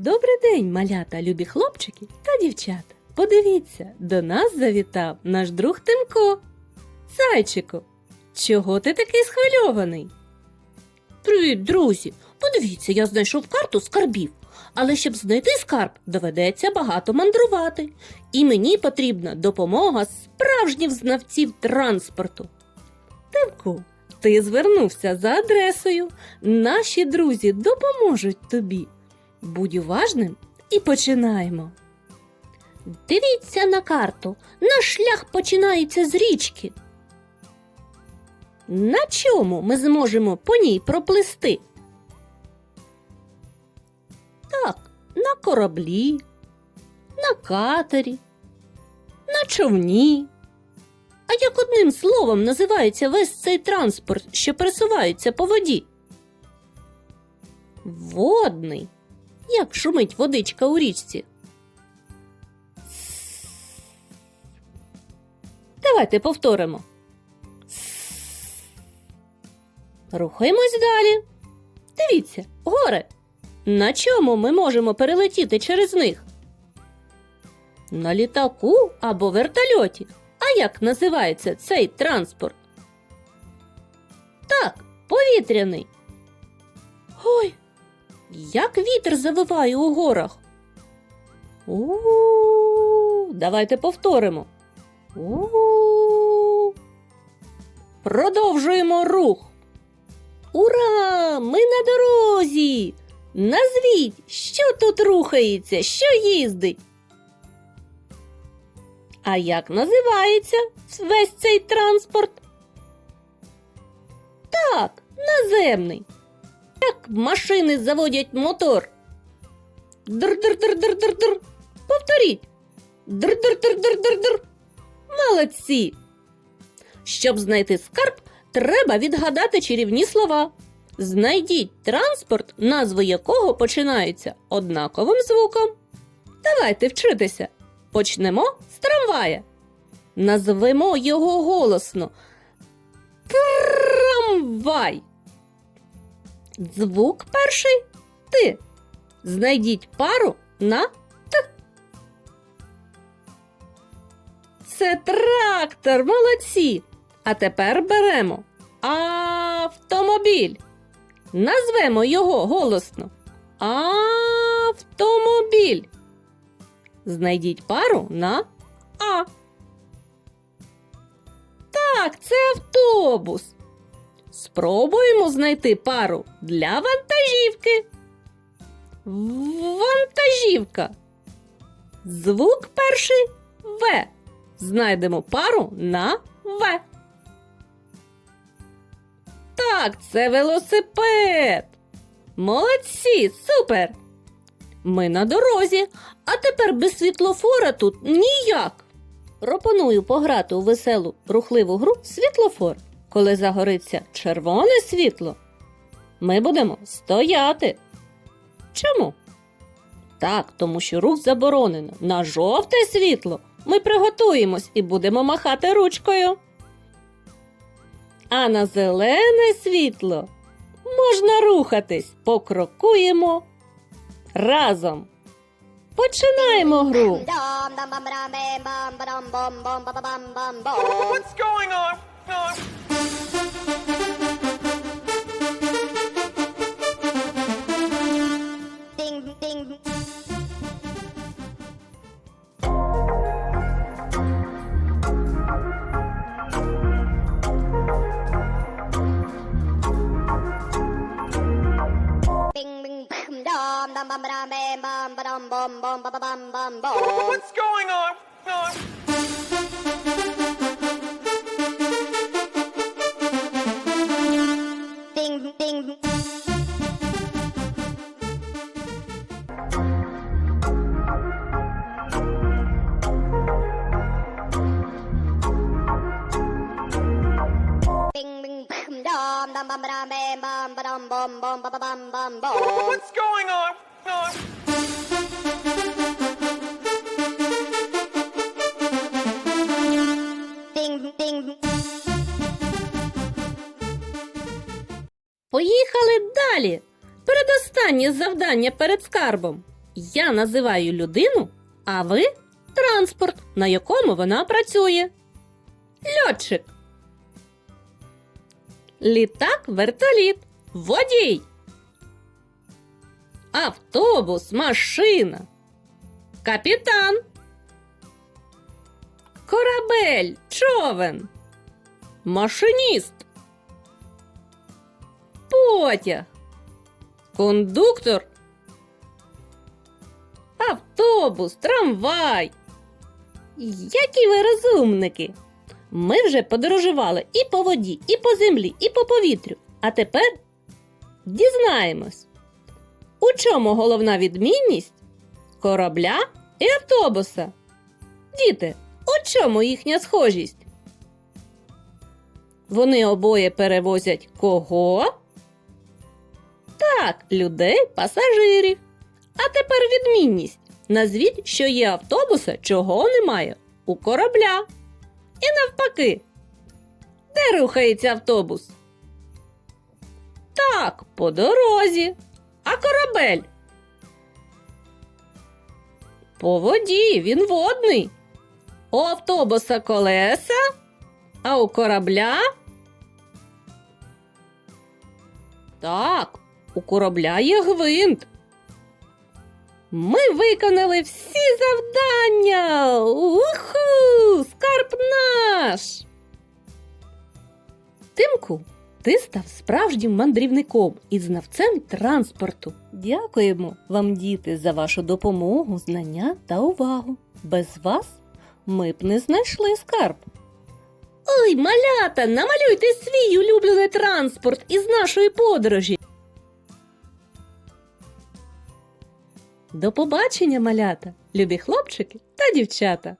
Добрий день, малята, любі хлопчики та дівчата. Подивіться, до нас завітав наш друг Тимко. Зайчику, чого ти такий схвильований? Привіт, друзі! Подивіться, я знайшов карту скарбів. Але щоб знайти скарб, доведеться багато мандрувати. І мені потрібна допомога справжніх знавців транспорту. Тимку, ти звернувся за адресою. Наші друзі допоможуть тобі. Будь уважним і починаємо. Дивіться на карту. Наш шлях починається з річки. На чому ми зможемо по ній проплисти? Так, на кораблі, на катері, на човні. А як одним словом називається весь цей транспорт, що пересувається по воді? Водний. Як шумить водичка у річці? Давайте повторимо. Рухаємось далі. Дивіться, гори. На чому ми можемо перелетіти через них? На літаку або вертольоті. А як називається цей транспорт? Так, повітряний. Ой, як вітер завиває у горах. У-у-у. Давайте повторимо. У-у-у. Продовжуємо рух. Ура! Ми на дорозі. Назвіть, що тут рухається, що їздить. А як називається весь цей транспорт? Так, наземний. Як машини заводять мотор? Др-др-др-др-др-др. Повторіть. Др-др-др-др-др-др. Молодці. Щоб знайти скарб, треба відгадати чарівні слова. Знайдіть транспорт, назви якого починаються однаковим звуком. Давайте вчитися. Почнемо з трамвая. Назвемо його голосно. Трамвай. Звук перший ти. Знайдіть пару на Т. Це трактор, молодці. А тепер беремо автомобіль. Назвемо його голосно. Автомобіль. Знайдіть пару на А. Так, це автобус. Спробуємо знайти пару для вантажівки. Вантажівка. Звук перший В. Знайдемо пару на В. Так, це велосипед. Молодці, супер. Ми на дорозі, а тепер без світлофора тут ніяк. Пропоную пограти у веселу рухливу гру світлофор. Коли загориться червоне світло, ми будемо стояти. Чому? Так, тому що рух заборонено. На жовте світло ми приготуємось і будемо махати ручкою. А на зелене світло можна рухатись, покрокуємо разом. Починаємо гру. Dum dum bum what's going on? Ding ding. What's going on? Ding ding. Поїхали далі. Передостаннє завдання перед скарбом. Я називаю людину, а ви транспорт, на якому вона працює. Льотчик. Літак, вертоліт, водій. Автобус, машина. Капітан. Корабель, човен. Машиніст. Потяг. Кондуктор. Автобус, трамвай. Які ви розумники. Ми вже подорожували і по воді, і по землі, і по повітрю. А тепер дізнаємось, у чому головна відмінність корабля і автобуса. Діти, у чому їхня схожість? Вони обоє перевозять кого? Так, людей, пасажирів. А тепер відмінність. Назвіть, що є автобуса, чого немає у корабля. І навпаки. Де рухається автобус? Так, по дорозі. А корабель? По воді, він водний. У автобуса колеса, а у корабля? Так, у корабля є гвинт. Ми виконали всі завдання. Уху! Скарб наш. Тимку, ти став справжнім мандрівником і знавцем транспорту. Дякуємо вам, діти, за вашу допомогу, знання та увагу. Без вас ми б не знайшли скарб. Ой, малята, намалюйте свій улюблений транспорт із нашої подорожі. До побачення, малята, любі хлопчики та дівчата.